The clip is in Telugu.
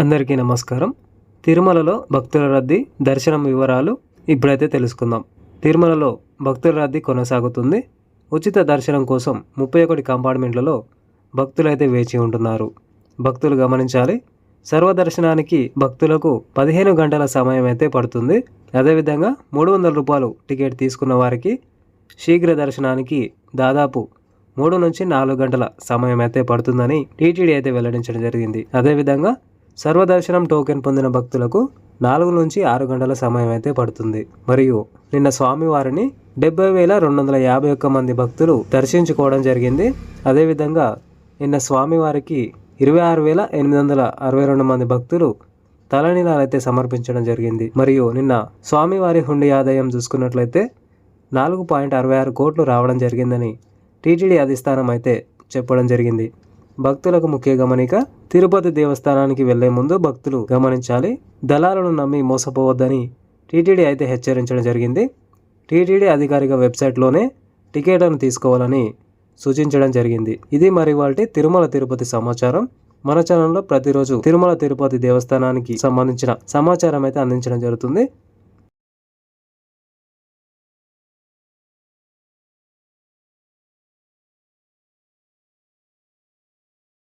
అందరికీ నమస్కారం. తిరుమలలో భక్తుల రద్దీ దర్శనం వివరాలు ఇప్పుడైతే తెలుసుకుందాం. తిరుమలలో భక్తుల రద్దీ కొనసాగుతుంది. ఉచిత దర్శనం కోసం ముప్పై ఒకటి కంపార్ట్మెంట్లలో భక్తులైతే వేచి ఉంటున్నారు. భక్తులు గమనించాలి సర్వదర్శనానికి భక్తులకు పదిహేను గంటల సమయం అయితే పడుతుంది. అదేవిధంగా మూడు వందల రూపాయలు టికెట్ తీసుకున్న వారికి శీఘ్ర దర్శనానికి దాదాపు మూడు నుంచి నాలుగు గంటల సమయం అయితే పడుతుందని టీటీడీ అయితే వెల్లడించడం జరిగింది. అదేవిధంగా సర్వదర్శనం టోకెన్ పొందిన భక్తులకు నాలుగు నుంచి ఆరు గంటల సమయం అయితే పడుతుంది. మరియు నిన్న స్వామివారిని డెబ్బై వేల రెండు వందల యాభై ఒక్క మంది భక్తులు దర్శించుకోవడం జరిగింది. అదేవిధంగా నిన్న స్వామివారికి ఇరవై ఆరు వేల ఎనిమిది వందల అరవై రెండు మంది భక్తులు తలనీలాలు అయితే సమర్పించడం జరిగింది. మరియు నిన్న స్వామివారి హుండీ ఆదాయం చూసుకున్నట్లయితే నాలుగు పాయింట్ అరవై ఆరు కోట్లు రావడం జరిగిందని టీటీడీ అధిష్టానం అయితే చెప్పడం జరిగింది. భక్తులకు ముఖ్య గమనిక తిరుపతి దేవస్థానానికి వెళ్ళే ముందు భక్తులు గమనించాలి. దళాలను నమ్మి మోసపోవద్దని టీటీడీ అయితే హెచ్చరించడం జరిగింది. టీటీడీ అధికారిక వెబ్సైట్లోనే టికెట్లను తీసుకోవాలని సూచించడం జరిగింది. ఇది మరి వాటి తిరుమల తిరుపతి సమాచారం. మన ఛానల్లో ప్రతిరోజు తిరుమల తిరుపతి దేవస్థానానికి సంబంధించిన సమాచారం అయితే అందించడం జరుగుతుంది.